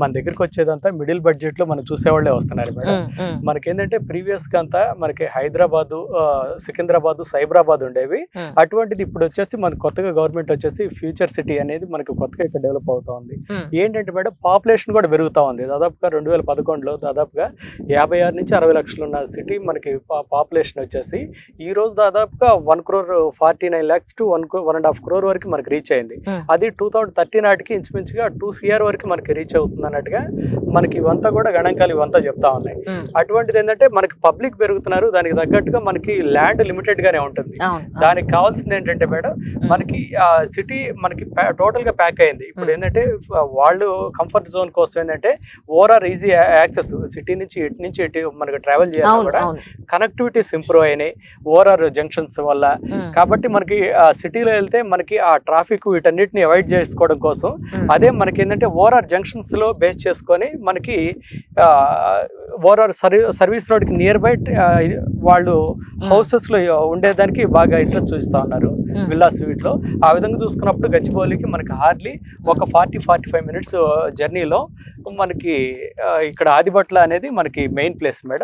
మన దగ్గరికి వచ్చేదంతా మిడిల్ బడ్జెట్లో మనం చూసేవాళ్ళే వస్తున్నారు మేడం. ఉమ్, మనకేంటంటే ప్రీవియస్గా అంతా మనకి హైదరాబాద్ సికింద్రాబాద్ సైబరాబాద్ ఉండేవి. అటువంటిది ఇప్పుడు వచ్చేసి మన కొత్తగా గవర్నమెంట్ వచ్చేసి ఫ్యూచర్ సిటీ అనేది మనకి కొత్తగా ఇక్కడ డెవలప్ అవుతా ఉంది. ఏంటంటే మేడం పాపులేషన్ కూడా పెరుగుతా ఉంది. దాదాపుగా రెండు వేల పదకొండులో దాదాపుగా యాభై ఆరు నుంచి అరవై లక్షలు ఉన్న సిటీ మనకి పాపులేషన్ వచ్చేసి ఈ రోజు దాదాపుగా one crore forty nine lakhs to one one and half crore వరకు మనకి రీచ్ అయింది. అది టూ థౌజండ్ థర్టీ నాటికి ఇంచుమించుగా టూ సిఆర్ వరకు మనకి రీచ్ అవుతుంది అన్నట్టుగా మనకి ఇవంతా కూడా గణాంకాలు ఇవంతా చెప్తా ఉన్నాయి. అటువంటిది ఏంటంటే మనకి పబ్లిక్ పెరుగుతున్నారు దానికి తగ్గట్టుగా మనకి ల్యాండ్ లిమిటెడ్ గానే ఉంటుంది. దానికి కావాల్సింది ఏంటంటే మేడం మనకి సిటీ మనకి టోటల్గా ప్యాక్ అయింది. ఇప్పుడు. ఏంటంటే వాళ్ళు కంఫర్ట్ జోన్ కోసం ఏంటంటే ఓవరాల్ ఈజీ యాక్సెస్ సిటీ నుంచి ఎటు నుంచి ఎటు మనకి ట్రావెల్ చేయాలి కూడా. కనెక్టివిటీస్ ఇంప్రూవ్ అయినాయి ఓవరాల్ జంక్షన్స్ వల్ల. కాబట్టి మనకి సిటీలో వెళ్తే మనకి ఆ ట్రాఫిక్ వీటన్నిటిని అవాయిడ్ చేసుకోవడం కోసం అదే మనకి ఏంటంటే ఓవరాల్ జంక్షన్స్లో బేస్ చేసుకొని మనకి ఓవరాల్ సర్వీస్ రోడ్కి నియర్ బై వాళ్ళు హౌసెస్లో ఉండేదానికి బాగా ఇంట్రెస్ట్ చూపిస్తా ఉన్నారు విల్లా స్వీట్లో ఆ విధంగా చూసుకున్నప్పుడు గచ్చిబౌలికి మనకి హార్డ్లీ ఒక ఫార్టీ ఫార్టీ ఫైవ్ మినిట్స్ జర్నీలో మనకి ఇక్కడ ఆదిబట్ల అనేది మనకి మెయిన్ ప్లేస్ మేడం.